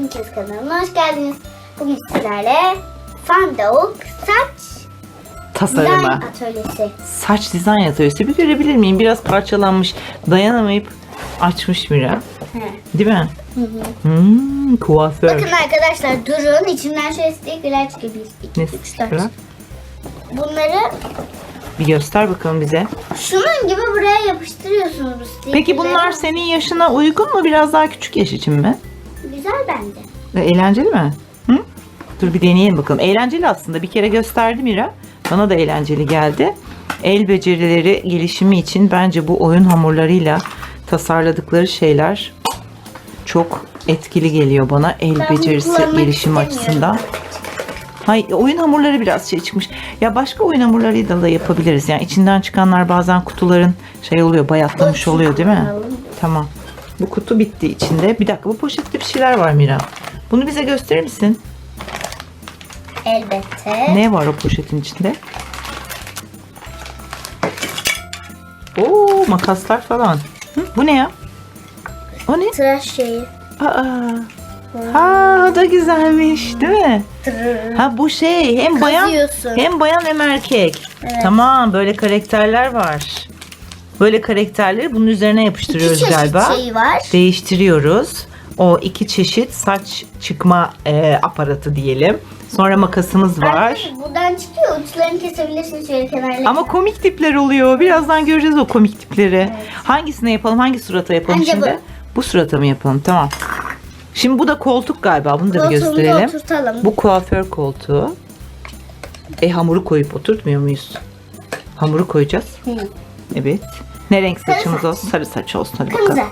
İlkez kanalına hoş geldiniz. Bugün sizlerle Fandavuk saç dizayn tasarımı. atölyesi. Saç dizayn atölyesi. Bir görebilir miyim? Biraz parçalanmış. Dayanamayıp açmış Mira. He. Değil mi? Hı hı. Hmm, kuaför. Bakın arkadaşlar durun içinden şöyle stickerler çıkıyor. 1, ne 2, 3, 4. stickerlar? Bunları Bir göster bakalım bize. şunun gibi buraya yapıştırıyorsunuz. Peki bunlar senin yaşına uygun mu? Biraz daha küçük yaş için mi? Ve eğlenceli mi? Hı? Dur bir deneyelim bakalım. Eğlenceli aslında. Bir kere gösterdi Mira. Bana da eğlenceli geldi. El becerileri gelişimi için bence bu oyun hamurlarıyla tasarladıkları şeyler çok etkili geliyor bana. El Ben becerisi istemiyorum. açısından. Hay oyun hamurları biraz şey çıkmış. Ya başka oyun hamurlarıyla da yapabiliriz. Yani içinden çıkanlar bazen kutuların şey oluyor, bayatlamış oluyor değil mi? Tamam. Bu kutu bitti içinde. Bir dakika bu poşette bir şeyler var Mira. Bunu bize gösterir misin? Elbette. Ne var o poşetin içinde? Oo makaslar falan. Hı, bu ne ya? O ne? Tıraş şeyi. Aa. Ha da güzelmiş değil mi? Ha bu şey hem bayan Kazıyorsun. hem bayan hem erkek. Evet. Tamam böyle karakterler var. Böyle karakterleri bunun üzerine İki yapıştırıyoruz çeşit galiba. şeyi var. Değiştiriyoruz. O iki çeşit saç çıkma e, aparatı diyelim. Sonra makasımız var. Arkadaşlar buradan çıkıyor. Uçlarını kesebilirsiniz şöyle kenarlarına. Ama komik tipler oluyor. Birazdan göreceğiz o komik tipleri. Hangisine yapalım? Hangi surata yapalım Bence şimdi? Bu. surata mı yapalım? Tamam. Şimdi bu da koltuk galiba. Bunu da bir gösterelim. oturtalım. Bu kuaför koltuğu. E hamuru koyup oturtmuyor muyuz? Hamuru koyacağız. Hı. Evet. Ne renk saçımız saç. olsun? Sarı saç olsun. Hadi Kırmızı. bakalım.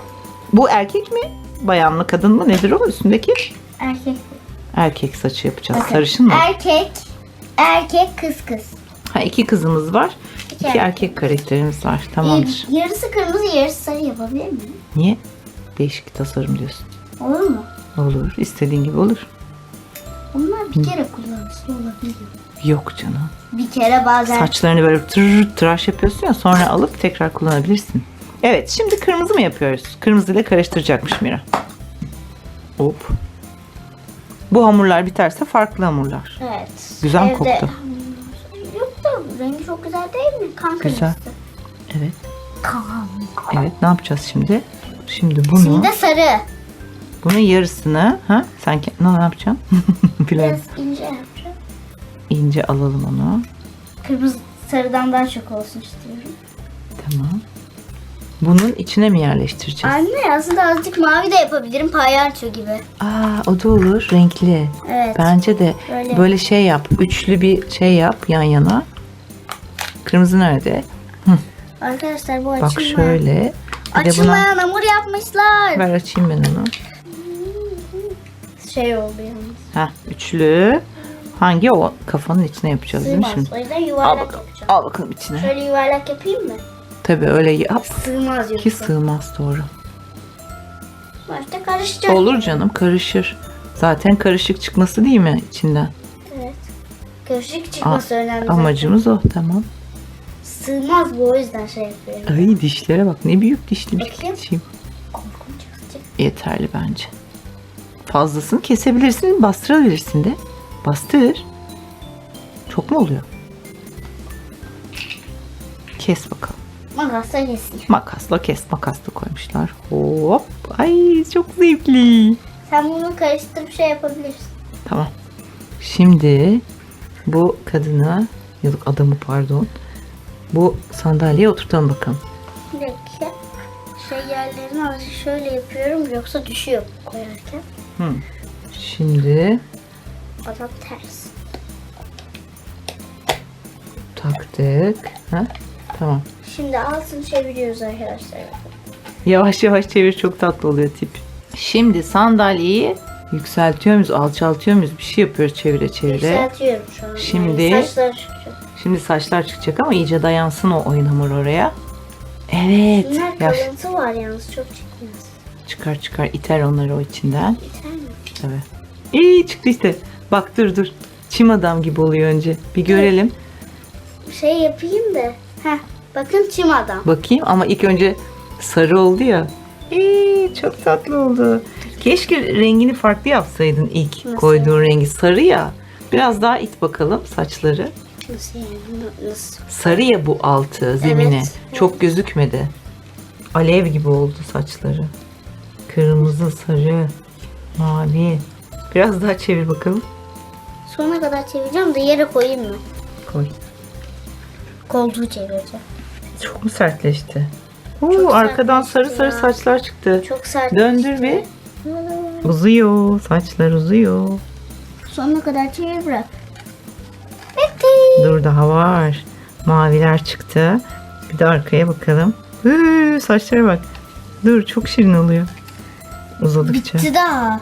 Bu erkek mi? Bayan mı? Kadın mı? Nedir o üstündeki? Erkek. Erkek saçı yapacağız. Bakın. Sarışın mı? Erkek. Erkek kız kız. Ha iki kızımız var. İki erkek. erkek karakterimiz var. Tamamdır. Ee, yarısı kırmızı yarısı sarı yapabilir miyim? Niye? Değişik tasarım diyorsun. Olur mu? Olur. istediğin gibi olur. Onlar bir kere kullanışlı olabilir. Yok canım. Bir kere bazen. Saçlarını böyle tır tıraş yapıyorsun ya sonra alıp tekrar kullanabilirsin. Evet şimdi kırmızı mı yapıyoruz? Kırmızı ile karıştıracakmış Mira. Hop. Bu hamurlar biterse farklı hamurlar. Evet. Güzel Evde- koktu. Yok da rengi çok güzel değil mi? Kan Güzel. Evet. Kan. Evet ne yapacağız şimdi? Şimdi bunu Şimdi sarı. bunun yarısını ha sen ke- ne, ne? Bilemedim. Biraz ince yapacağım. İnce alalım onu. Kırmızı sarıdan daha çok olsun istiyorum. Tamam. Bunun içine mi yerleştireceğiz? Anne aslında azıcık mavi de yapabilirim palyaço gibi. Aa o da olur renkli. Evet. Bence de Böyle. böyle şey yap. Üçlü bir şey yap yan yana. Kırmızı nerede? Arkadaşlar bu Bak açılmayan. şöyle. Bir de buna Açılmayan hamur yapmışlar. ver açayım ben onu. Şey oldu yalnız. Ha üçlü. Hangi o kafanın içine yapacağız değil mi Sığmaz. şimdi? O yüzden Al yuvarlak bakalım. yapacağım. Al bakalım içine. Şöyle yuvarlak yapayım mı? Tabii öyle yap Sığmaz ki yoksa. sığmaz doğru. Başta karışacak. Olur canım karışır. Zaten karışık çıkması değil mi içinden? Evet. Karışık çıkması önemli. Amacımız o tamam. Sığmaz bu o yüzden şey yapıyorum. Ay dişlere bak ne büyük dişli bir Bakayım. dişim. Korkunç azıcık. Yeterli bence. Fazlasını kesebilirsin, bastırabilirsin de. Bastır. Çok mu oluyor? Kes bakalım. Makasla keseyim. Makasla kes. Makas da koymuşlar. Hop. Ay çok zevkli. Sen bunu karıştırıp şey yapabilirsin. Tamam. Şimdi bu kadını, yok adamı pardon. Bu sandalyeye oturtalım bakalım. Bir dakika. Şey yerlerini azıcık şöyle yapıyorum yoksa düşüyor koyarken. Hı. Şimdi Adam ters. taktık. Ha? Tamam. Şimdi altını çeviriyoruz arkadaşlar. Yavaş yavaş çevir çok tatlı oluyor tip. Şimdi sandalyeyi yükseltiyor muyuz, alçaltıyor muyuz? Bir şey yapıyoruz çevire çevire. Yükseltiyorum şu an. Şimdi- Yani saçlar çıkacak. Şimdi saçlar çıkacak ama iyice dayansın o oyun hamuru oraya. Evet. Bunlar Yaş. kalıntı var yalnız çok çıkmaz. Çıkar çıkar iter onları o içinden. Biter mi? Tabii. İyi çıktı işte. Bak dur dur. Çim adam gibi oluyor önce. Bir görelim. Şey yapayım da. Heh. Bakın çim adam. Bakayım ama ilk önce sarı oldu ya. İyi çok tatlı oldu. Keşke rengini farklı yapsaydın ilk Nasıl? koyduğun rengi. Sarı ya. Biraz daha it bakalım saçları. Nasıl yani? Na- Nasıl? Sarı ya bu altı zemini. Evet. Çok gözükmedi. Alev gibi oldu saçları. Kırmızı, sarı, mavi. Biraz daha çevir bakalım. Sonuna kadar çevireceğim de yere koyayım mı? Koy. Koltuğu çevireceğim. Çok mu sertleşti? Oo, Çok arkadan sarı sertleşti sarı ya. saçlar çıktı. Çok sert. Döndür bir. Uzuyor. Saçlar uzuyor. Sonuna kadar çevir bırak. Bitti. Dur daha var. Maviler çıktı. Bir de arkaya bakalım. Hıı, saçlara bak. Dur çok şirin oluyor. Uzadıkça. Bitti daha.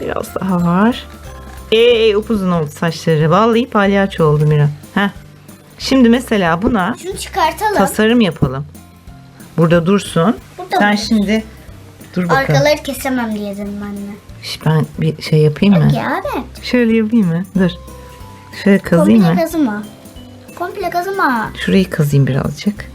Biraz daha var. Eee upuzun oldu saçları. Vallahi palyaço oldu Mira. Şimdi mesela buna Şunu çıkartalım. tasarım yapalım. Burada dursun. Burada Sen mı? şimdi dur bakalım. Arkaları kesemem diye dedim anne. Şş, Ben bir şey yapayım mı? Ya abi. Şöyle yapayım mı? Dur. Şöyle kazıyım Komple mı? kazıma. Komple kazıma. Şurayı kazıyım birazcık.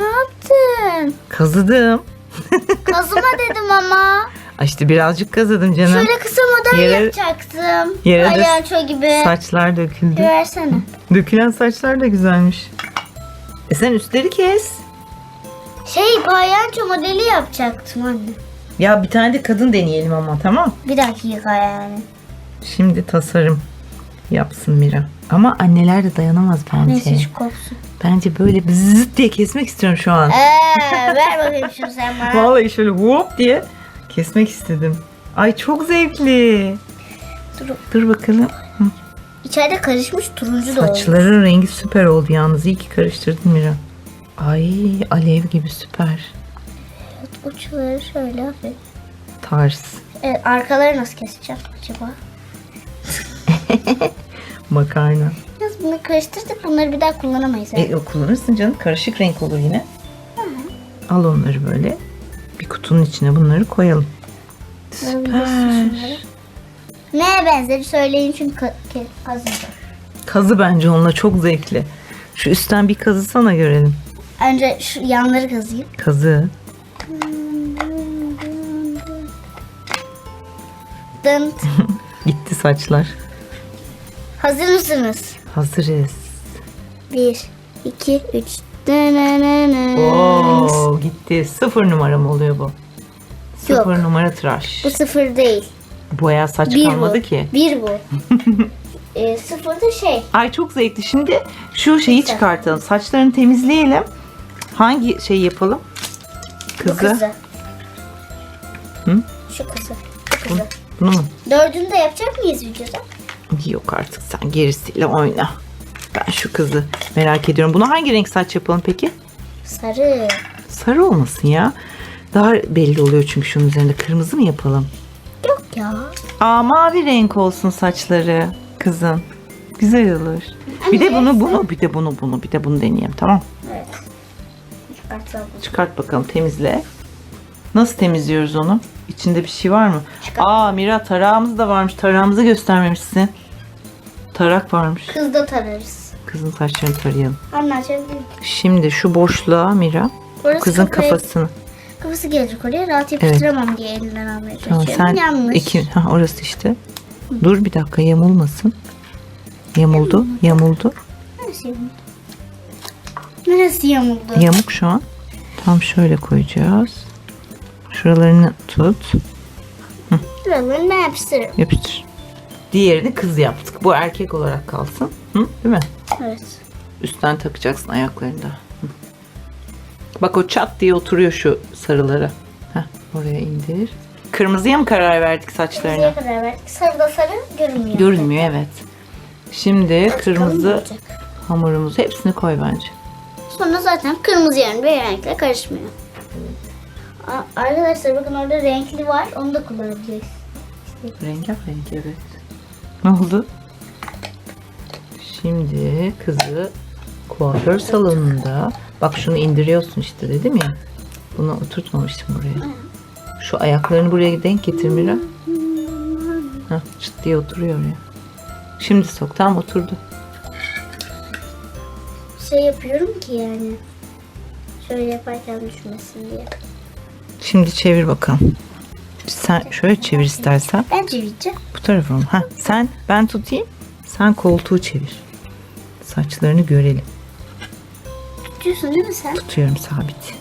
Ne yaptın? Kazıdım. Kazıma dedim ama. Ay işte birazcık kazıdım canım. Şöyle kısa model Yere- yapacaktım. yere Palyaço gibi. Saçlar döküldü. Versene. Dökülen saçlar da güzelmiş. E sen üstleri kes. Şey palyaço modeli yapacaktım anne. Ya bir tane de kadın deneyelim ama tamam. Bir dakika yani. Şimdi tasarım yapsın Mira. Ama anneler de dayanamaz Neyse bence. şu kopsun. Bence böyle zıt diye kesmek istiyorum şu an. Eee ver bakayım şunu sen bana. Vallahi şöyle hop diye kesmek istedim. Ay çok zevkli. Dur. Dur bakalım. Hı. İçeride karışmış turuncu da oldu. Saçların rengi süper oldu yalnız. İyi ki karıştırdın Mira. Ay alev gibi süper. Uçları şöyle hafif. Tarz. Evet, arkaları nasıl keseceğim acaba? Makarna. Biraz bunu karıştırdık bunları bir daha kullanamayız. E, o kullanırsın canım. Karışık renk olur yine. Al onları böyle. Bir kutunun içine bunları koyalım. Süper. Neye benzeri söyleyin çünkü ka- ke- kazıyacağım. Kazı bence onunla çok zevkli. Şu üstten bir kazısana görelim. Önce şu yanları kazıyım. Kazı. Dınt. Gitti saçlar. Hazır mısınız? Hazırız. Bir, iki, üç. Oo gitti. Sıfır numara mı oluyor bu? Sıfır numara tıraş. Bu sıfır değil. Boya saç Bir kalmadı bu. ki. Bir bu. e, sıfır da şey. Ay çok zevkli. Şimdi şu şeyi Güzel. çıkartalım. Saçlarını temizleyelim. Hangi şey yapalım? Kızı. Hı? Şu kızı. Bu kızı. Bunu mu? Dördünü de yapacak mıyız videoda? Yok artık sen gerisiyle oyna. Ben şu kızı merak ediyorum. Buna hangi renk saç yapalım peki? Sarı. Sarı olmasın ya. Daha belli oluyor çünkü şunun üzerinde. Kırmızı mı yapalım? Yok ya. Aa mavi renk olsun saçları kızın. Güzel olur. Bir de bunu bunu bir de bunu bunu bir de bunu deneyelim tamam. Evet. Çıkartalım. Çıkart bakalım temizle. Nasıl temizliyoruz onu? İçinde bir şey var mı? Çıkart. Aa Mira tarağımız da varmış. Tarağımızı göstermemişsin. Tarak varmış. Kız da tararız. Kızın saçlarını tarayalım. Anne Şimdi şu boşluğa Mira Orası kızın kafaya- kafasını. Kafası gelecek oraya rahat yapıştıramam diye elinden almaya Tamam, çalışıyorum. sen Yanlış. iki ha orası işte. Dur bir dakika yamulmasın. Yamuldu. Yamuldu. Neresi yamuldu? Neresi yamuldu? Yamuk şu an. Tam şöyle koyacağız. Şuralarını tut. Şuralarını ben yapıştırırım. Yapıştır. Diğerini kız yaptık. Bu erkek olarak kalsın. Hı? Değil mi? Evet. Üstten takacaksın ayaklarında. Hı. Bak o çat diye oturuyor şu sarılara. Heh, oraya indir. Kırmızıya mı karar verdik saçlarına? Kırmızıya kadar verdik. Sarı da sarı görünmüyor. Görünmüyor evet. Şimdi kırmızı olacak. hamurumuzu hepsini koy bence. Sonra zaten kırmızı yani bir renkle karışmıyor. A- Arkadaşlar bakın orada renkli var. Onu da kullanabiliriz. Rengarenk evet. Ne oldu? Şimdi kızı kuaför salonunda bak şunu indiriyorsun işte dedim ya. Bunu oturtmamıştım buraya. Şu ayaklarını buraya denk getir Mira. Hah, çıt diye oturuyor oraya. Şimdi sok tam oturdu. Şey yapıyorum ki yani. Şöyle yaparken düşmesin diye. Şimdi çevir bakalım. Sen şöyle çevir istersen. Ben çevireceğim. Bu tarafa mı? Ha, sen ben tutayım. Sen koltuğu çevir. Saçlarını görelim. Tutuyorsun değil mi sen? Tutuyorum sabit.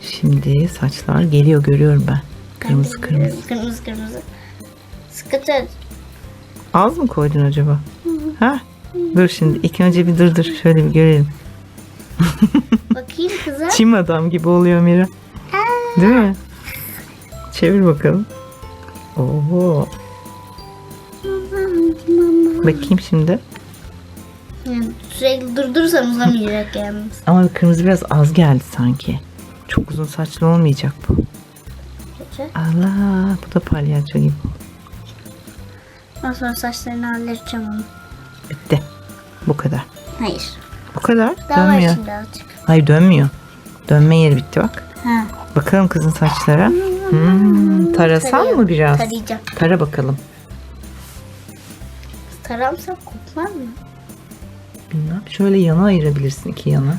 Şimdi saçlar geliyor görüyorum ben. Kırmızı kırmızı. Kırmızı kırmızı. Sıkı tut. Az mı koydun acaba? Ha? Dur şimdi ilk önce bir dur dur şöyle bir görelim. Bakayım kızım. Çim adam gibi oluyor Mira. Değil mi? Çevir bakalım. Oo. Bakayım şimdi. Yani sürekli durdurursan uzamayacak yalnız. Ama kırmızı biraz az geldi sanki. Çok uzun saçlı olmayacak bu. Kötü. Allah bu da palyaço gibi. Ondan sonra saçlarını halledeceğim onu. Bitti. Bu kadar. Hayır. Bu kadar. Daha var dönmüyor. şimdi azıcık. Hayır dönmüyor. Dönme yeri bitti bak. Ha. Bakalım kızın saçlara. Hmm, tarasan Tarayalım. mı biraz? Tarayacağım. Tara bakalım. Taramsa kopmaz mı? Bilmem. Şöyle yana ayırabilirsin iki yana.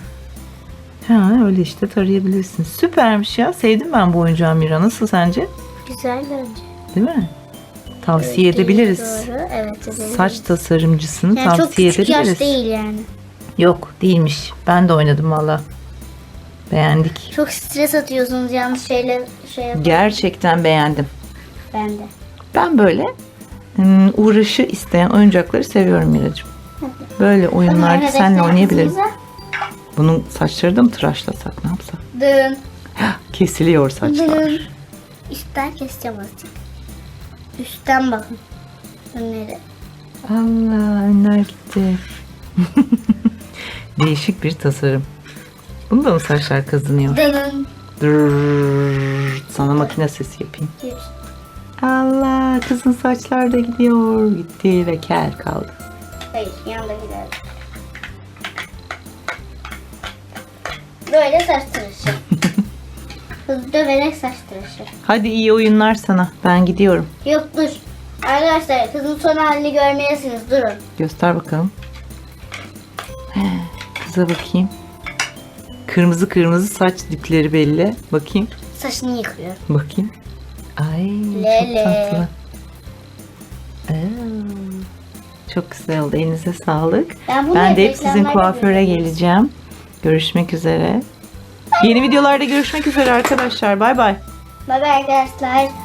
Ha öyle işte tarayabilirsin. Süpermiş ya. Sevdim ben bu oyuncağı Mira. Nasıl sence? Güzel bence. Değil mi? Tavsiye Evet, edebiliriz. Doğru. Evet edebiliriz. Saç tasarımcısını yani çok tavsiye küçük edebiliriz. yaş değil yani. Yok değilmiş. Ben de oynadım valla. Beğendik. Çok stres atıyorsunuz yanlış şeyler şey yap. Gerçekten beğendim. Ben de. Ben böyle hmm, uğraşı isteyen oyuncakları seviyorum Miracığım. Böyle oyunlarda Hadi seninle defter oynayabilirim. bize. Bunun saçları da mı tıraşlasak ne yapsak? Dın. Kesiliyor saçlar. Dın. Üstten keseceğim azıcık. Üstten bakın. Önleri. Allah önler gitti. Değişik bir tasarım. Bunda mı saçlar kazınıyor? Dın. Dırrrr, sana makine sesi yapayım. Allah kızın saçlar da gidiyor. Gitti ve kel kaldı. Hayır yandakiler. Böyle saç tıraşı. Hızlı döverek saç tıraşı. Hadi iyi oyunlar sana. Ben gidiyorum. Yok dur. Arkadaşlar kızın son halini görmeyesiniz. Durun. Göster bakalım. Kıza bakayım. Kırmızı kırmızı saç dipleri belli. Bakayım. Saçını yıkıyor. Bakayım. Ay Lele. çok tatlı. Çok güzel oldu. Elinize sağlık. Ben Ben de hep sizin kuaföre geleceğim. Görüşmek üzere. Yeni videolarda görüşmek üzere arkadaşlar. Bay bay. Bye bye arkadaşlar.